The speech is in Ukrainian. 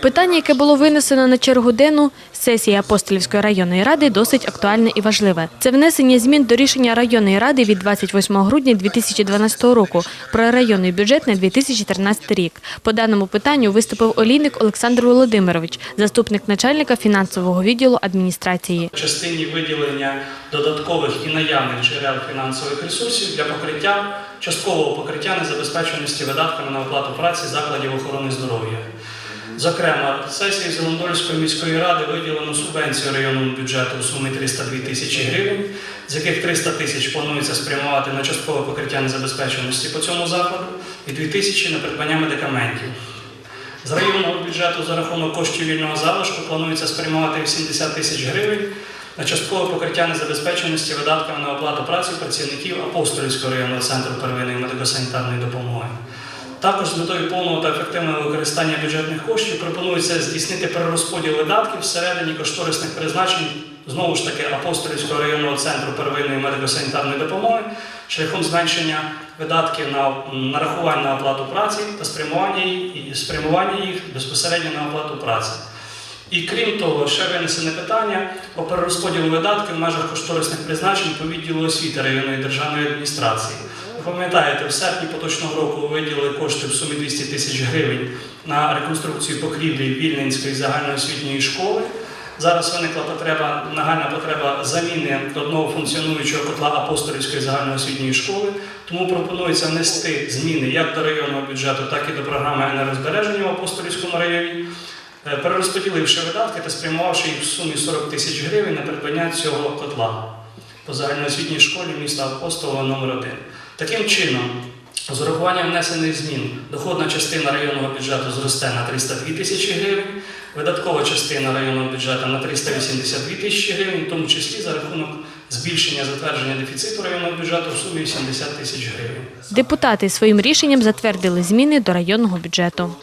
Питання, яке було винесено на чергу денну сесії Апостолівської районної ради, досить актуальне і важливе. Це внесення змін до рішення районної ради від 28 грудня 2012 року про районний бюджет на 2013 рік. По даному питанню виступив олійник Олександр Володимирович, заступник начальника фінансового відділу адміністрації. в частині виділення додаткових і наявних джерел фінансових ресурсів для покриття часткового покриття незабезпеченості видатками на оплату праці закладів охорони здоров'я. Зокрема, сесією Зеландольської міської ради виділено субвенцію районному бюджету у сумі 302 тисячі гривень, з яких 300 тисяч планується спрямувати на часткове покриття незабезпеченості по цьому закладу і 2 тисячі на придбання медикаментів. З районного бюджету за рахунок коштів вільного залишку планується спрямувати 80 тисяч гривень на часткове покриття незабезпеченості видатками на оплату праці працівників Апостолівського районного центру первинної медико-санітарної допомоги. Також з метою повного та ефективного використання бюджетних коштів пропонується здійснити перерозподіл видатків всередині кошторисних призначень знову ж таки Апостолівського районного центру первинної медико-санітарної допомоги шляхом зменшення видатків на м, нарахувань на оплату праці та спрямування їх, спрямування їх безпосередньо на оплату праці. І крім того, ще винесене питання по перерозподілу видатків в межах кошторисних призначень по відділу освіти районної державної адміністрації. Пам'ятаєте, в серпні поточного року виділили кошти в сумі 200 тисяч гривень на реконструкцію покрівлі Вільненської загальноосвітньої школи. Зараз виникла потреба, нагальна потреба заміни одного функціонуючого котла апостолівської загальноосвітньої школи. Тому пропонується внести зміни як до районного бюджету, так і до програми енергозбереження в апостолівському районі, е, перерозподіливши видатки та спрямувавши їх в сумі 40 тисяч гривень на придбання цього котла по загальноосвітній школі міста Апостола номер 1 Таким чином, з урахуванням внесених змін доходна частина районного бюджету зросте на 302 тисячі гривень, видаткова частина районного бюджету на 382 тисячі гривень, в тому числі за рахунок збільшення затвердження дефіциту районного бюджету в сумі 80 тисяч гривень. Депутати своїм рішенням затвердили зміни до районного бюджету.